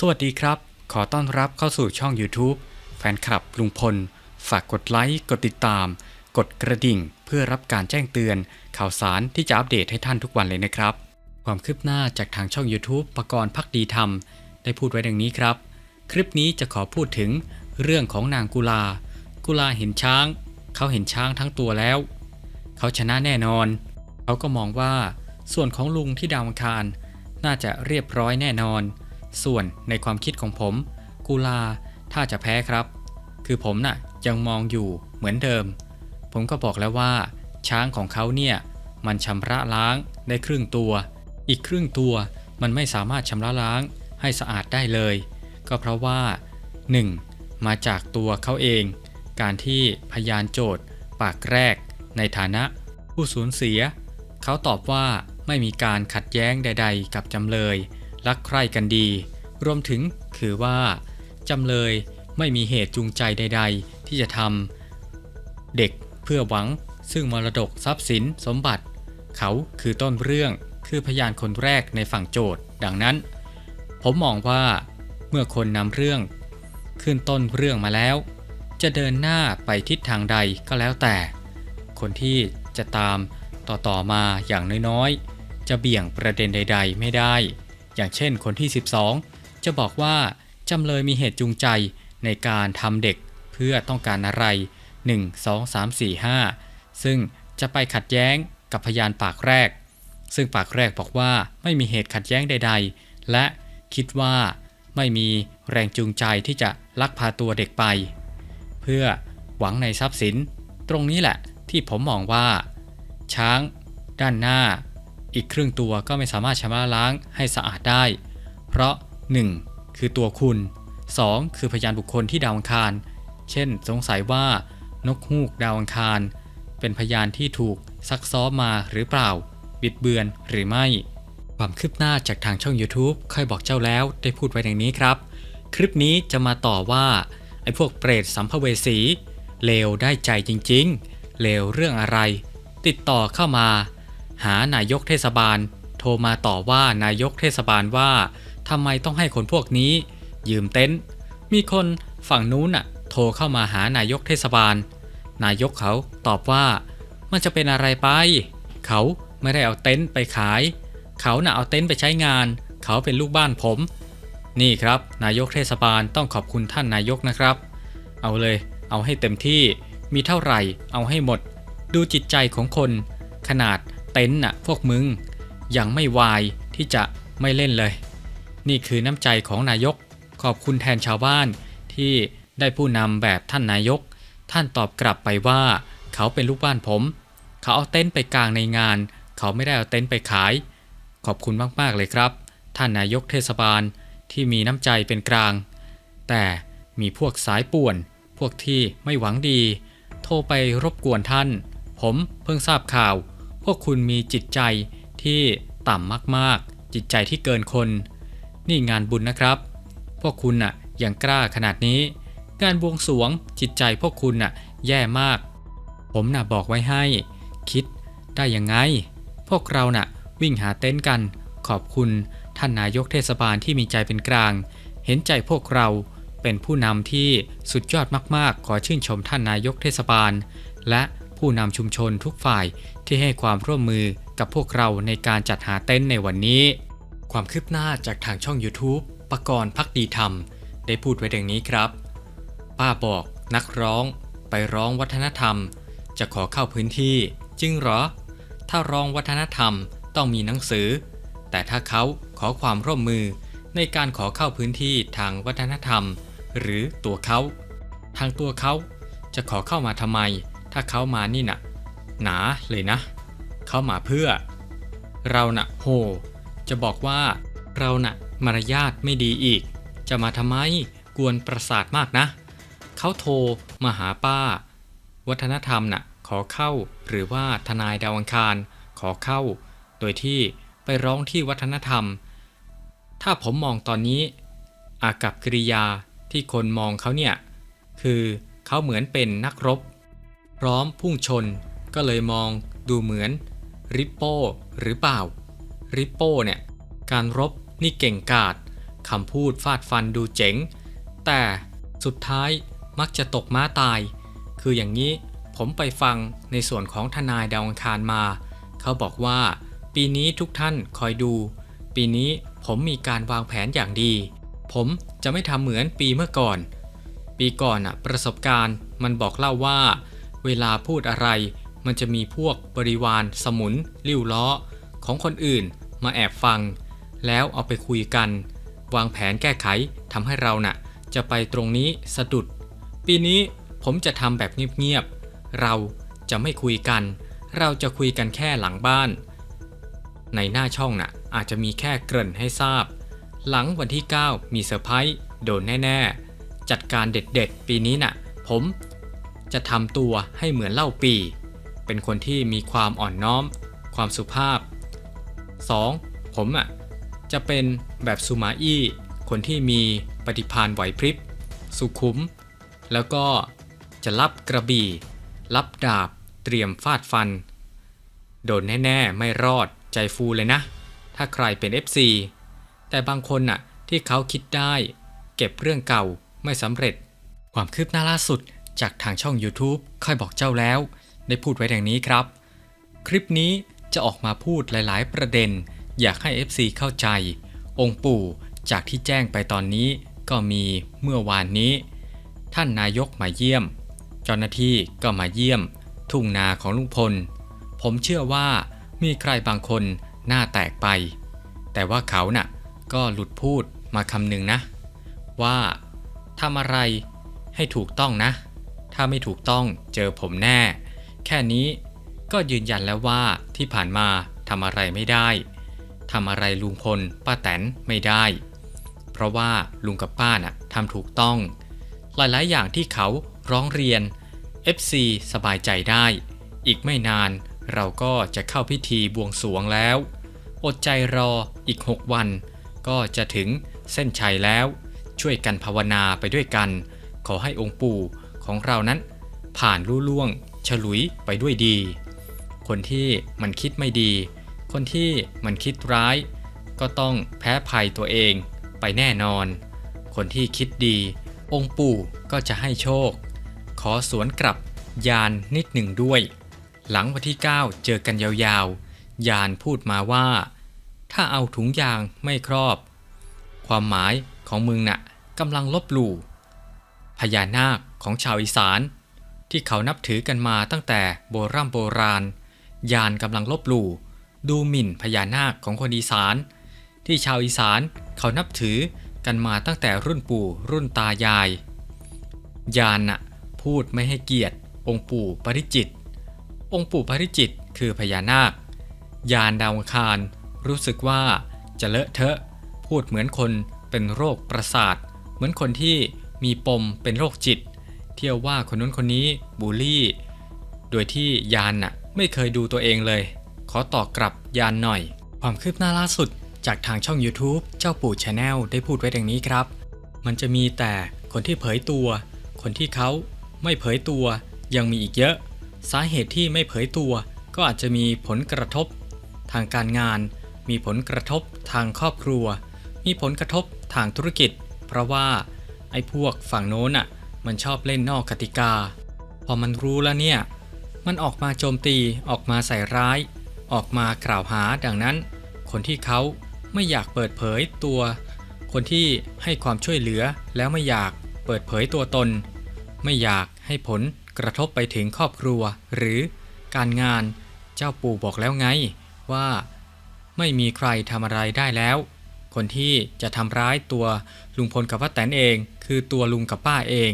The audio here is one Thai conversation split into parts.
สวัสดีครับ ขอต้อนรับเข้าสู่ช่อง YouTube แฟนคลับลุงพล ฝากกดไลค์ กดติดตาม กดกระดิ่ง เพื่อรับการแจ้งเตือน ข่าวสารที่จะอัปเดตให้ท่านทุกวันเลยนะครับ ความคืบหน้าจากทางช่อง YouTube ประกรณ์พักดีธรรม ได้พูดไว้ดังนี้ครับ คลิปนี้จะขอพูดถึงเรื่องของนางกุลา กุลาเห็นช้าง เขาเห็นช้างทั้งตัวแล้ว เขาชนะแน่นอน เขาก็มองว่า ส่วนของลุงที่ดาวอังคาร น่าจะเรียบร้อยแน่นอน ส่วนในความคิดของผมกุลาถ้าจะแพ้ครับ คือผมน่ะยังมองอยู่เหมือนเดิม ผมก็บอกแล้วว่า ช้างของเขาเนี่ย มันชำระล้างได้ครึ่งตัว อีกครึ่งตัวมันไม่สามารถชำระล้างให้สะอาดได้เลย ก็เพราะว่า 1. มาจากตัวเขาเอง การที่พยานโจทย์ ปากแรก ในฐานะ ผู้สูญเสีย เขาตอบว่าไม่มีการขัดแย้งใด ๆ กับจำเลย รักใคร่กันดี รวมถึงคือว่าจำเลยไม่มีเหตุจูงใจใด ๆ ที่จะทำเด็กเพื่อหวัง ซึ่งมรดกทรัพย์สินสมบัติ เขาคือต้นเรื่องคือพยานคนแรกในฝั่งโจทย์ ดังนั้น ผมมองว่าเมื่อคนนำเรื่อง ขึ้นต้นเรื่องมาแล้ว จะเดินหน้าไปทิศทางใดก็แล้วแต่ คนที่จะตามต่อต่อมาอย่างน้อยๆ จะเบี่ยงประเด็นใด ๆ ไม่ได้ อย่างเช่นคนที่ 12 จะบอกว่าจำเลยมีเหตุจูงใจในการทำเด็กเพื่อต้องการอะไร 1 2 3 4 5 ซึ่งจะไปขัดแย้งกับพยานปากแรก ซึ่งปากแรกบอกว่าไม่มีเหตุขัดแย้งใด ๆ และคิดว่าไม่มีแรงจูงใจที่จะลักพาตัวเด็กไป เพื่อหวังในทรัพย์สิน ตรงนี้แหละที่ผมมองว่า ช้าง ด้านหน้า อีกครึ่งตัวก็ไม่สามารถชำระล้างให้สะอาดได้ เพราะ 1. คือตัวคุณ 2. คือพยานบุคคลที่ดาวอังคาร เช่น สงสัยว่านกฮูกดาวอังคาร เป็นพยานที่ถูกซักซ้อมมาหรือเปล่า บิดเบือนหรือไม่ ความคืบหน้าจากทางช่อง YouTube ค่อยบอกเจ้าแล้วได้พูดไว้ดังนี้ครับ คลิปนี้จะมาต่อว่า ไอ้พวกเปรตสัมภเวสีเลวได้ใจจริงๆเลวเรื่องอะไร ติดต่อเข้ามา หานายกเทศบาล โทรมาต่อว่านายกเทศบาลว่าทำไมต้องให้คนพวกนี้ ยืมเต็นท์มีคนฝั่งนู้นน่ะ โทรเข้ามาหานายกเทศบาล นายกเขาตอบว่า มันจะเป็นอะไรไป เขาไม่ได้เอาเต็นท์ไปขาย เขาน่ะเอาเต็นท์ไปใช้งาน เขาเป็นลูกบ้านผม นี่ครับ นายกเทศบาลต้องขอบคุณท่านนายกนะครับ เอาเลย เอาให้เต็มที่มีเท่าไหร่ เอาให้หมด ดูจิตใจของคน ขนาด เต็นท์น่ะพวกมึง ยังไม่วายที่จะไม่เล่นเลย นี่คือน้ำใจของนายก ขอบคุณแทนชาวบ้านที่ได้ผู้นำแบบท่านนายก ท่านตอบกลับไปว่า เขาเป็นลูกบ้านผม เขาเอาเต็นท์ไปกลางในงาน เขาไม่ได้เอาเต็นท์ไปขาย ขอบคุณมากๆเลยครับ ท่านนายกเทศบาลที่มีน้ำใจเป็นกลาง แต่มีพวกสายป่วน พวกที่ไม่หวังดี โทรไปรบกวนท่าน ผมเพิ่งทราบข่าว วกคุณมีจิตใจที่ต่ำมากๆ จิตใจที่เกินคน นี่งานบุญนะครับ พวกคุณน่ะยังกล้าขนาดนี้ งานบวงสวงจิตใจพวกคุณน่ะแย่มาก ผมน่ะบอกไว้ให้ คิดได้ยังไง พวกเราน่ะวิ่งหาเต็นท์กัน ขอบคุณท่านนายกเทศบาลที่มีใจเป็นกลาง เห็นใจพวกเราเป็นผู้นำที่สุดยอดมากๆ ขอชื่นชมท่านนายกเทศบาล และ ผู้นำชุมชนทุกฝ่ายที่ให้ความร่วมมือกับพวกเราในการจัดหาเต็นท์ในวันนี้ ความคืบหน้าจากทางช่อง YouTube ปกรณ์พักดีธรรม ได้พูดไว้ดังนี้ครับ ป้าบอกนักร้อง ไปร้องวัฒนธรรม จะขอเข้าพื้นที่ จริงเหรอ ถ้าร้องวัฒนธรรมต้องมีหนังสือ แต่ถ้าเขาขอความร่วมมือในการขอเข้าพื้นที่ทางวัฒนธรรม หรือตัวเขา ทางตัวเขาจะขอเข้ามาทำไม ถ้าเขามานี่น่ะ หนาเลยนะ เขามาเพื่อ เราน่ะโห จะบอกว่าเราน่ะมารยาทไม่ดีอีก จะมาทำไมกวนประสาทมากนะ เขาโทรมาหาป้า วัฒนธรรมน่ะขอเข้าหรือว่าทนายดาวอังคารขอเข้า โดยที่ไปร้องที่วัฒนธรรม ถ้าผมมองตอนนี้ อากับกิริยาที่คนมองเขาเนี่ย คือเขาเหมือนเป็นนักรบ พร้อมพุ่งชน ก็เลยมองดูเหมือนริปโป้หรือเปล่า ริปโป้เนี่ย การรบนี่เก่งกาจคำพูดฟาดฟันดูเจ๋ง แต่สุดท้ายมักจะตกม้าตาย คืออย่างนี้ผมไปฟังในส่วนของทนายดาวอังคารมา เขาบอกว่าปีนี้ทุกท่านคอยดู ปีนี้ผมมีการวางแผนอย่างดี ผมจะไม่ทำเหมือนปีเมื่อก่อน ปีก่อนอะประสบการณ์มันบอกเล่าว่า เวลาพูดอะไร มันจะมีพวกบริวาร สมุนลิ้วล้อ ของคนอื่นมาแอบฟัง แล้วเอาไปคุยกัน วางแผนแก้ไขทำให้เราน่ะ จะไปตรงนี้สะดุด ปีนี้ผมจะทำแบบเงียบๆ เราจะไม่คุยกัน เราจะคุยกันแค่หลังบ้าน ในหน้าช่องน่ะอาจจะมีแค่เกริ่นให้ทราบ หลังวันที่ 9 มีเซอร์ไพรส์โดนแน่ ๆ จัดการเด็ดๆ ปีนี้น่ะ ผม จะทำตัวให้เหมือนเล่าปี เป็นคนที่มีความอ่อนน้อม ความสุภาพ 2. ผมอะจะเป็นแบบสุมาอี้ คนที่มีปฏิภาณไหวพริบ สุขุม แล้วก็จะรับกระบี่ รับดาบ เตรียมฟาดฟัน โดนแน่ๆ ไม่รอดใจฟูเลยนะ ถ้าใครเป็น FC แต่บางคนน่ะที่เขาคิดได้ เก็บเรื่องเก่าไม่สำเร็จ ความคืบหน้าล่าสุด จากทางช่อง YouTube ค่อยบอกเจ้าแล้ว ได้พูดไว้ดังนี้ครับ คลิปนี้จะออกมาพูดหลาย ๆ ประเด็น อยากให้ FC เข้าใจ องค์ปู่จากที่แจ้งไปตอนนี้ก็มีเมื่อวานนี้ ท่านนายกมาเยี่ยม เจ้าหน้าที่ก็มาเยี่ยม ทุ่งนาของลุงพล ผมเชื่อว่ามีใครบางคนหน้าแตกไป แต่ว่าเขาน่ะก็หลุดพูดมาคำหนึ่งนะ ว่าทำอะไรให้ถูกต้องนะ ถ้าไม่ถูกต้องเจอผมแน่ แค่นี้ก็ยืนยันแล้วว่าที่ผ่านมาทำอะไรไม่ได้ทำอะไรลุงพลป้าแตนไม่ได้ เพราะว่าลุงกับป้าน่ะทำถูกต้อง หลายๆ อย่างที่เขาร้องเรียน FC สบายใจได้ อีกไม่นานเราก็จะเข้าพิธีบวงสวงแล้ว อดใจรออีก 6 วัน ก็จะถึงเส้นชัยแล้ว ช่วยกันภาวนาไปด้วยกัน ขอให้องค์ปู่ ของเรานั้น ผ่านลู่ล่วง ฉลุยไปด้วยดี คนที่มันคิดไม่ดี คนที่มันคิดร้าย ก็ต้องแพ้ภัยตัวเองไปแน่นอน คนที่คิดดี องค์ปู่ก็จะให้โชค ขอสวนกลับยานนิดหนึ่งด้วย หลังวันที่ 9 เจอกันยาวๆ ยานพูดมาว่า ถ้าเอาถุงยางไม่ครอบ ความหมายของมึงน่ะกำลังลบหลู่ พญานาคของชาวอีสาน ที่เขานับถือกันมาตั้งแต่โบราณโบราณ ยานกำลังลบหลู่ ดูหมิ่นพญานาคของคนอีสาน ที่ชาวอีสานเขานับถือกันมาตั้งแต่รุ่นปู่รุ่นตายาย ยานน่ะพูดไม่ให้เกียรติ องค์ปู่ปริจิต องค์ปู่ปริจิตคือพญานาค ยานดาวคารรู้สึกว่าจะเลอะเทอะ พูดเหมือนคนเป็นโรคประสาท เหมือนคนที่ มีปมเป็นโรคจิต เที่ยวว่าคนนู้นคนนี้บูลลี่ โดยที่ยานน่ะไม่เคยดูตัวเองเลย ขอตอบกลับยานหน่อย ความคืบหน้าล่าสุดจากทางช่อง YouTube เจ้าปู่ชาแนลได้พูดไว้ดังนี้ครับ มันจะมีแต่คนที่เผยตัว คนที่เขาไม่เผยตัวยังมีอีกเยอะ สาเหตุที่ไม่เผยตัว ก็อาจจะมีผลกระทบ ทางการงาน มีผลกระทบทางครอบครัว มีผลกระทบทางธุรกิจ เพราะว่า ไอ้พวกฝั่งโน้นอะ มันชอบเล่นนอกกติกา พอมันรู้แล้วเนี่ย มันออกมาโจมตีออกมาใส่ร้าย ออกมากล่าวหาดังนั้น คนที่เขาไม่อยากเปิดเผยตัว คนที่ให้ความช่วยเหลือแล้วไม่อยากเปิดเผยตัวตน ไม่อยากให้ผลกระทบไปถึงครอบครัว หรือการงานเจ้าปู่บอกแล้วไงว่า ไม่มีใครทำอะไรได้แล้ว คนที่จะทำร้ายตัวลุงพลกับป้าแตนเอง คือตัวลุงกับป้าเอง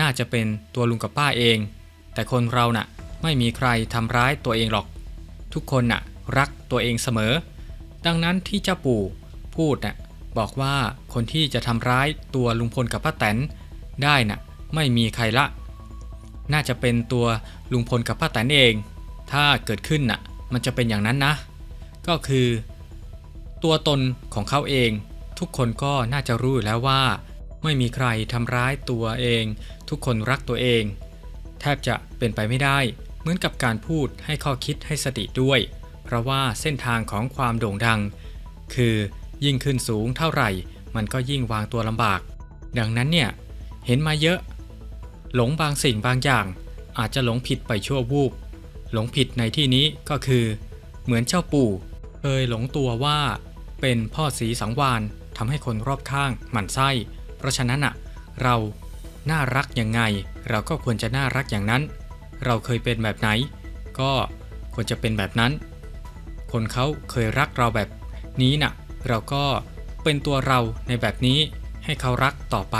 น่าจะเป็นตัวลุงกับป้าเอง แต่คนเราน่ะไม่มีใครทำร้ายตัวเองหรอก ทุกคนน่ะรักตัวเองเสมอ ดังนั้นที่เจ้าปู่พูดน่ะบอกว่าคนที่จะทำร้ายตัวลุงพลกับป้าแตนได้น่ะไม่มีใครละ น่าจะเป็นตัวลุงพลกับป้าแตนเอง ถ้าเกิดขึ้นน่ะมันจะเป็นอย่างนั้นนะ ก็คือ ตัวตนของเขาเอง ทุกคนก็น่าจะรู้แล้วว่า ไม่มีใครทำร้ายตัวเอง ทุกคนรักตัวเอง แทบจะเป็นไปไม่ได้ เหมือนกับการพูดให้ข้อคิดให้สติด้วย เพราะว่าเส้นทางของความโด่งดัง คือยิ่งขึ้นสูงเท่าไหร่ มันก็ยิ่งวางตัวลำบาก ดังนั้นเนี่ยเห็นมาเยอะ หลงบางสิ่งบางอย่าง อาจจะหลงผิดไปชั่ววูบหลงผิดในที่นี้ก็คือ เหมือนเจ้าปู่ เคยหลงตัวว่าเป็นพ่อสีสังวานทำให้คนรอบข้างหมั่นไส้ เพราะฉะนั้นอะเราน่ารักยังไง เราก็ควรจะน่ารักอย่างนั้น เราเคยเป็นแบบไหน ก็ควรจะเป็นแบบนั้น คนเขาเคยรักเราแบบนี้น่ะ เราก็เป็นตัวเราในแบบนี้ให้เขารักต่อไป